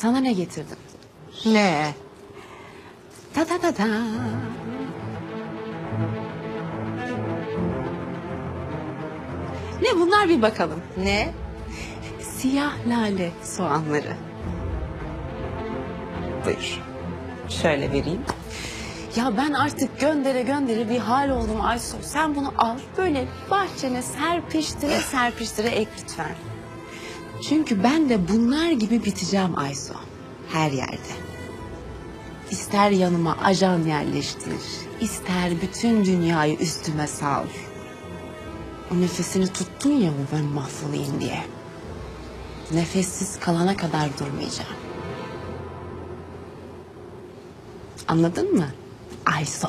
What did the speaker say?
Sana ne getirdim? Ne? Ta ta ta ta. Ne bunlar bir bakalım. Ne? Siyah lale soğanları. Buyur. Şöyle vereyim. Ya ben artık göndere göndere bir hal oldum Aysu. Sen bunu al böyle bahçene serpiştire serpiştire ek lütfen. Çünkü ben de bunlar gibi biteceğim Aysu. Her yerde. İster yanıma ajan yerleştir, ister bütün dünyayı üstüme sal. O nefesini tuttun ya bu ben mahvolayım diye. Nefessiz kalana kadar durmayacağım. Anladın mı? Ayso.